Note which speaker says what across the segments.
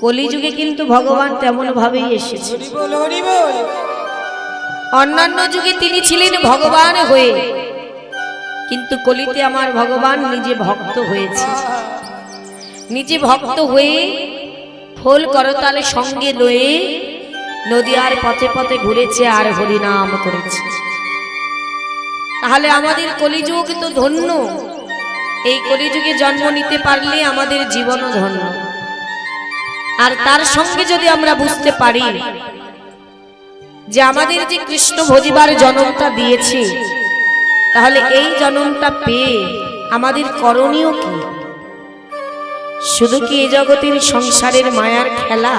Speaker 1: কলিযুগে কিন্তু ভগবান তেমন ভাবেই এসেছে। অন্যান্য যুগে তিনি ছিলেন ভগবান হয়ে। কিন্তু কলিতে আমার ভগবান নিজে ভক্ত হয়েছে। নিজে ভক্ত হয়ে ফুল করতালে সঙ্গে লয়ে নদিয়ার পথে পথে ঘুরেছে আর হরিনাম করেছে। তাহলে আমাদের কলিযুগ তো ধন্য। এই কলিযুগে জন্ম নিতে পারলে আমাদের জীবনও ধন্য। আর তার সঙ্গে যদি আমরা বুঝতে পারি যে আমাদের যে কৃষ্ণ ভজিবার জনমটা দিয়েছে, তাহলে এই জনমটা পেয়ে আমাদের করণীয় কি? শুধু কি এ জগতের সংসারের মায়ার খেলা?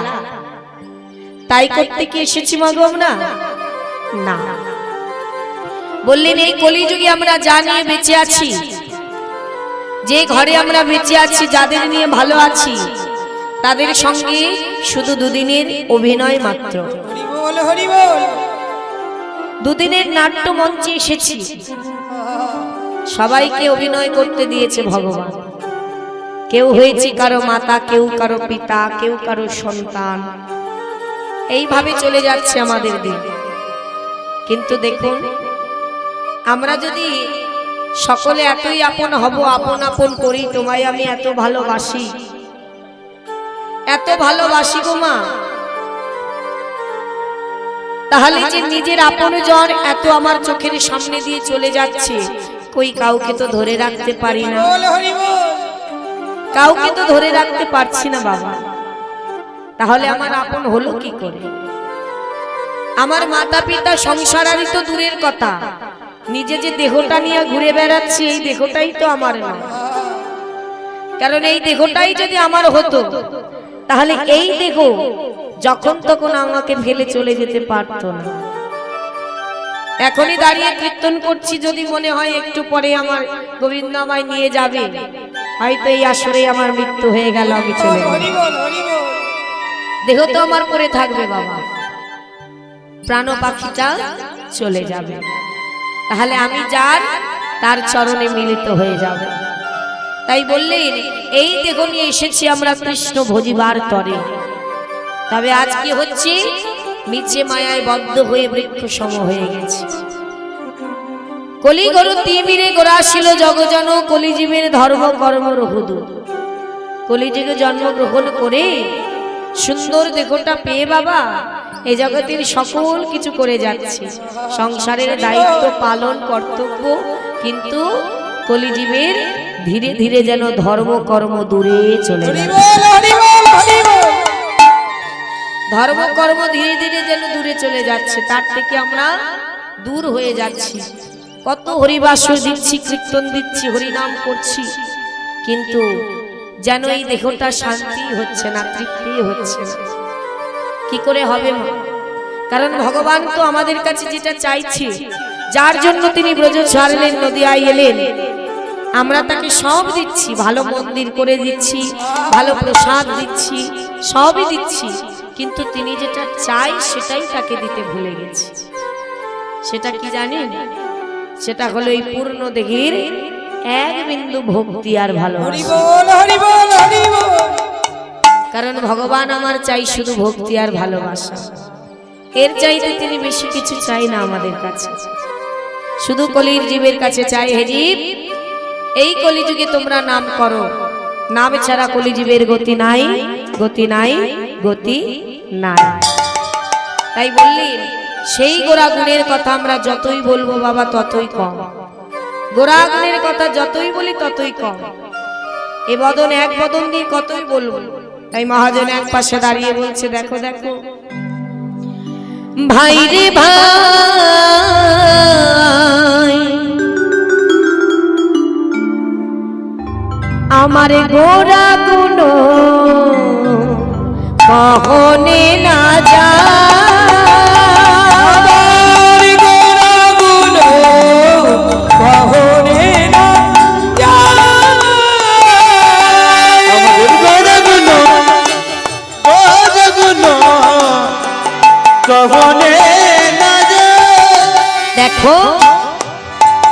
Speaker 1: তাই করতে কি এসেছি মাগো না। বললেন, এই কলিযুগে আমরা যা নিয়ে বেঁচে আছি, যে ঘরে আমরা বেঁচে আছি, যাদের নিয়ে ভালো আছি তাদের সঙ্গে শুধু দুদিনের অভিনয় মাত্র। দুদিনের নাট্য মঞ্চে এসেছি। সবাইকে অভিনয় করতে দিয়েছে ভগবান। কেউ হয়েছে কারও মাতা কেউ কারও পিতা কেউ কারও সন্তান। এইভাবে চলে যাচ্ছে আমাদের দিন। কিন্তু দেখুন আমরা যদি সকলে এতই আপন হব আপন আপন করি তোমায় আমি এত ভালোবাসি। এত ভালোবাসি গো মা। তাহলে যে নিজের আপন জন এত আমার চোখের সামনে দিয়ে চলে যাচ্ছে, কই কাউকে তো ধরে রাখতে পারি না। কাউকে তো ধরে রাখতে পারছি না বাবা। তাহলে আমার আপন হলো কি করে? আমার মাতা পিতা সংসার সংসারারই তো দূরের কথা। নিজে যে দেহটা নিয়ে ঘুরে বেড়াচ্ছি, এই দেহটাই তো আমার না কারণ এই দেহটাই যদি আমার হতো তাহলে এই দেহ যখন তখন আমাকে ফেলে চলে যেতে পারতো না। এখনই দাঁড়িয়ে কীর্তন করছি যদি মনে হয় একটু পরে আমার গোবিন্দ আমায় নিয়ে যাবে। হয়তো এই আসরে আমার মৃত্যু হয়ে গেল আমি চলে দেহ তো আমার পরে থাকবে বাবা। প্রাণ পাখিটা চলে যাবে। তাহলে আমি যার তার চরণে মিলিত হয়ে যাবে। তাই বললেন, এই দেহ নিয়ে এসেছি আমরা কৃষ্ণ ভজিবার তরে। তবে আজ কি হচ্ছে? মিছে মায়ায় বদ্ধ হয়ে বৃক্ষ সম হয়ে গেছে। কলি গরু তিমিরে গোরাশিল জগজন কলিজীবের ধর্ম কর্ম রহুদু কলিযুগে জন্মগ্রহণ করে সুন্দর দেহটা পেয়ে বাবা এই জগতের সকল কিছু করে যাচ্ছে। সংসারের দায়িত্ব পালন কর্তব্য, কিন্তু কলিজীবের ধীরে ধীরে যেন ধর্ম কর্ম দূরে চলে ধর্ম কর্ম ধীরে ধীরে যেন দূরে চলে যাচ্ছে তার থেকে আমরা দূর হয়ে যাচ্ছি। কত হরিবাস দিচ্ছি কীর্তন দিচ্ছি হরিনাম করছি কিন্তু যেন এই দেহটা শান্তি হচ্ছে না তৃপ্তি হচ্ছে না। কি করে হবে কারণ ভগবান তো আমাদের কাছে যেটা চাইছে যার জন্য তিনি ব্রজ ছাড়লেন নদিয়ায় এলেন আমরা তাকে সব দিচ্ছি ভালো মন্দির করে দিচ্ছি ভালো প্রসাদ দিচ্ছি সবই দিচ্ছি। কিন্তু তিনি যেটা চাই সেটাই তাকে দিতে ভুলে গেছি। সেটা কি জানেন? সেটা হলো এই পূর্ণ দেহের এক বিন্দু ভক্তি আর
Speaker 2: বল।
Speaker 1: কারণ ভগবান আমার চাই শুধু ভক্তি আর ভালোবাসা। এর চাইতে তিনি বেশি কিছু চাই না আমাদের কাছে। শুধু কলির জীবের কাছে চাই হে জীব। এই কলিযুগে তোমরা নাম করো। নাম ছাড়া কলিজীবের গতি নাই গতি নাই গতি নাই। তাই বললেন সেই গোড়া গুণের কথা আমরা যতই বলব বাবা, ততই কম। গোড়া গুণের কথা যতই বলি, ততই কম। এ বদন এক বদন দিয়ে কতই বলব? তাই মহাজন এক পাশে দাঁড়িয়ে বলছে, দেখো দেখো। ভাই রে ভাই গুণ
Speaker 2: গোরা গুণ কহনে না যায়।
Speaker 1: দেখো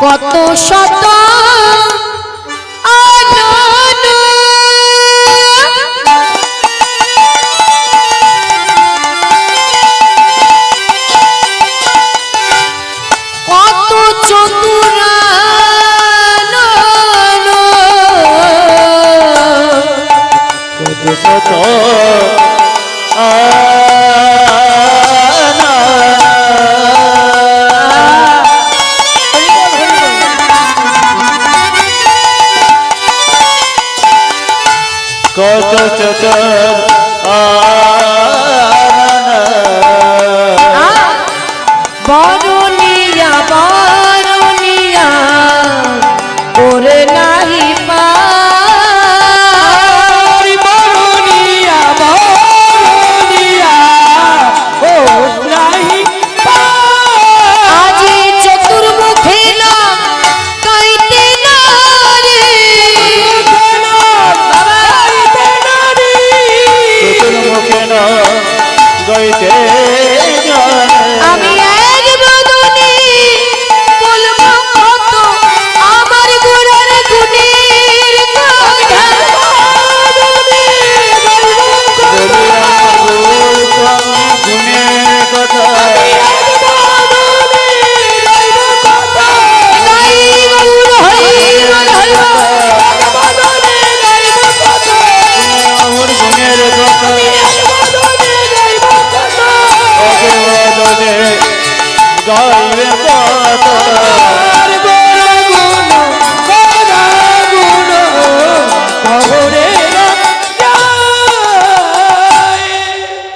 Speaker 1: কত শত
Speaker 2: বল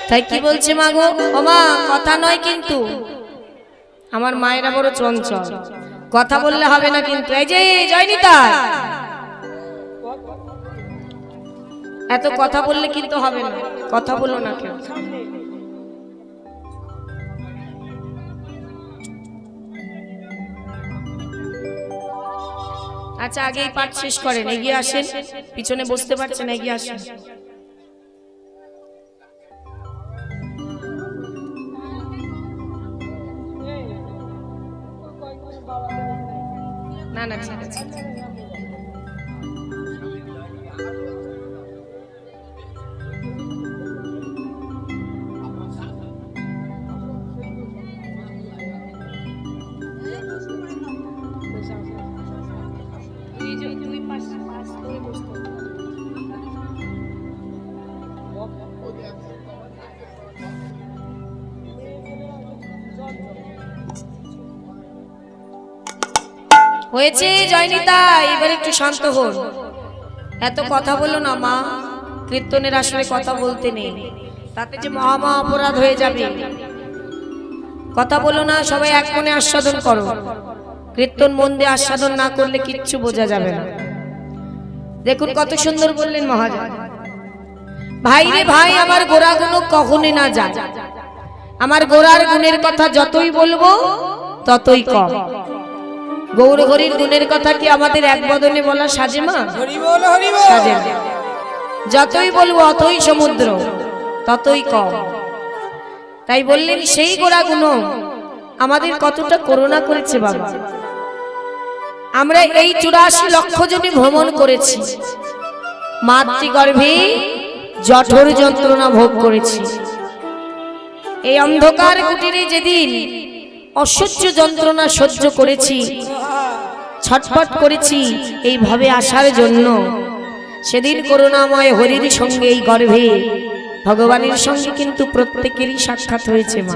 Speaker 1: তাই কি বলছে মা গো? মা কথা নয় কিন্তু। আমার মায়েরা বড় চঞ্চল। কথা বললে হবে না কিন্তু। এই যে, জয়নিতা! এত কথা বললে কিন্তু হবে না। কথা বলো না কেউ। আচ্ছা আগে এই পাঠ শেষ করেন। এগিয়ে আসেন। পিছনে বসতে পারছেন, এগিয়ে আসেন। হয়েছে জয়নিতা এবার একটু শান্ত হন। এত কথা বলো না মা। কীর্তনের আসলে কথা বলতে নেই। তাতে যে মহামা অপরাধ হয়ে যাবে। কথা বলো না সবাই এক মনে আস্বাদন করো। কীর্তন মন দিয়ে আস্বাদন না করলে কিচ্ছু বোঝা যাবে না। দেখুন কত সুন্দর বললেন মহাজন ভাই রে ভাই আমার গোড়া গুণ কখনই না যায়। আমার গোড়ার গুণের কথা যতই বলব ততই কম। গৌর হরির গুণের কথা কি আমাদের এক বদনে বলা সাজে মা? সাজে যতই বলব অতই সমুদ্র ততই কম। তাই বললেন সেই গোড়া গুণ আমাদের কতটা করোনা করেছে বাবা। আমরা এই চুরাশি লক্ষ জনে ভ্রমণ করেছি। মাতৃগর্ভে জঠর যন্ত্রণা ভোগ করেছি। এই অন্ধকার কুটিরে যেদিন অসহ্য যন্ত্রণা সহ্য করেছি ছটফট করেছি এইভাবে আসার জন্য। সেদিন করুণাময় হরির সঙ্গে এই গর্ভে ভগবানের সঙ্গে কিন্তু প্রত্যেকেরই সাক্ষাৎ হয়েছে মা।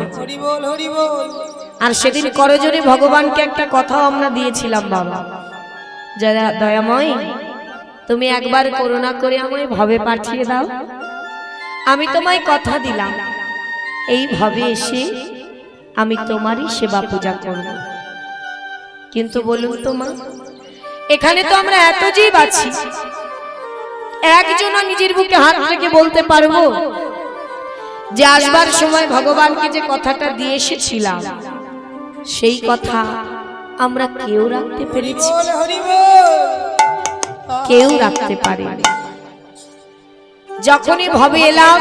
Speaker 1: আর সেদিন করজনে ভগবানকে একটা কথাও আমরা দিয়েছিলাম বাবা। যারা দয়াময়, তুমি একবার করুণা করে আমায় ভবে পাঠিয়ে দাও। আমি তোমায় কথা দিলাম, এই ভাবে এসে আমি তোমারই সেবা পূজা করব। কিন্তু বলুন তো মা এখানে তো আমরা এত জীব আছি। একজন নিজের বুকে হাত রেখে বলতে পারব যে আসবার সময় ভগবানকে যে কথাটা দিয়ে এসেছিলাম সেই কথা আমরা কেউ রাখতে পেরেছি। কেউ রাখতে পারে যখনই ভবে এলাম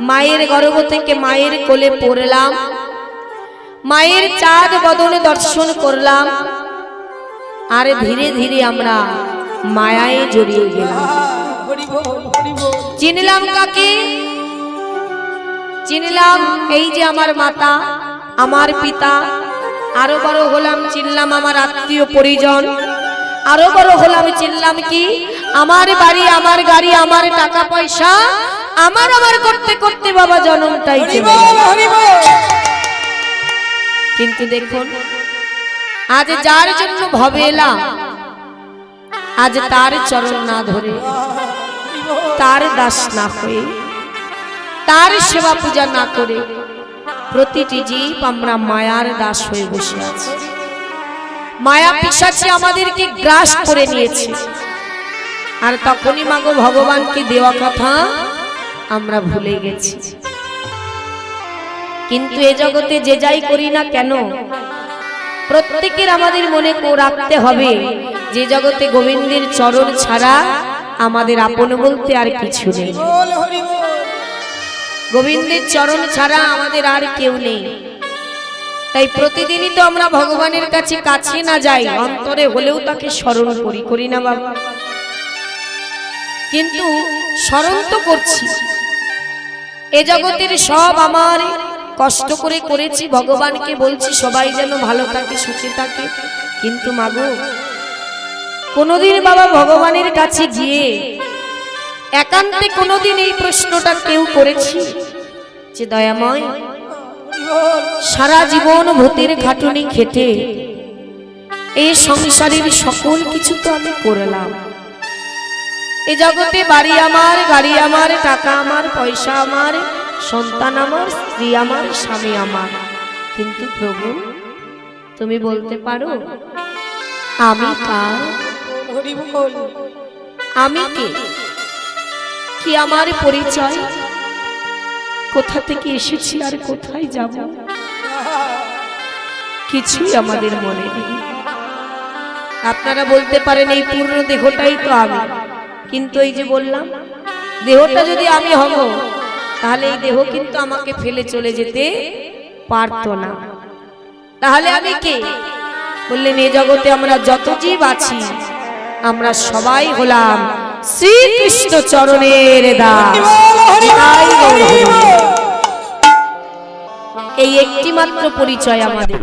Speaker 1: মায়ের গর্ভ থেকে মায়ের কোলে পড়লাম মায়ের চাঁদ বদনে দর্শন করলাম আর ধীরে ধীরে আমরা মায়ায় জড়িয়ে গেলাম। চিনলাম কাকে? চিনলাম এই যে আমার মাতা আমার পিতা। আরও বড় হলাম চিনলাম আমার আত্মীয় পরিজন। আরও বড় হলাম চিনলাম কি? আমার বাড়ি আমার গাড়ি আমার টাকা পয়সা আমার আমার করতে করতে বাবা জন্মটাই। কিন্তু দেখুন, আজ যার জন্য ভবে এলাম, আজ তার চরণ না ধরে, তার দাস না হয়ে, তার সেবা পূজা না করে, প্রতিটি জীব আমরা মায়ার দাস হয়ে বসে আছি। মায়া পিসাচি আমাদেরকে গ্রাস করে নিয়েছে। আর তখনই মাগো ভগবানকে দেওয়া কথা আমরা ভুলে গেছি। কিন্তু এ জগতে যে যাই করি না কেন? প্রত্যেকের আমাদের মনে কো রাখতে হবে যে জগতে গোবিন্দের চরণ ছাড়া আমাদের আপন বলতে আর কিছু নেই। গোবিন্দের চরণ ছাড়া আমাদের আর কেউ নেই। তাই প্রতিদিনই তো আমরা ভগবানের কাছে কাছে না যাই অন্তরে হলেও তাকে স্মরণ করি করি না বাবা। কিন্তু স্মরণ তো করছি। এ জগতের সব আমার কষ্ট করে করেছি, ভগবানকে বলছি, সবাই যেন ভালো থাকে, সুখে থাকে। কিন্তু মাগো কোনোদিন বাবা ভগবানের কাছে গিয়ে একান্তে কোনোদিন এই প্রশ্নটা কেউ করেছি? যে দয়াময়, সারা জীবন ভূতের খাটুনি খেটে এই সংসারের সকল কিছু তো আমি করলাম। এ জগতে বাড়ি আমার, গাড়ি আমার, টাকা আমার, পয়সা আমার সন্তান আমার, স্ত্রী আমার, স্বামী আমার। কিন্তু প্রভু, তুমি বলতে পারো, আমি কার? আমি কে? কি আমার পরিচয়? কোথা থেকে এসেছি আর কোথায় যাব? কিছুই আমাদের মনে নেই। আপনারা বলতে পারেন এই পূর্ণ দেহটাই তো আমি। কিন্তু এই যে বললাম, দেহটা যদি আমি হব তাহলে এই দেহ কিন্তু আমাকে ফেলে চলে যেতে পারতো না। তাহলে আমি কে? বললেন, এ জগতে আমরা যত জীব আছি, আমরা সবাই হলাম শ্রীকৃষ্ণ চরণের দাস। এই একটি মাত্র পরিচয় আমাদের।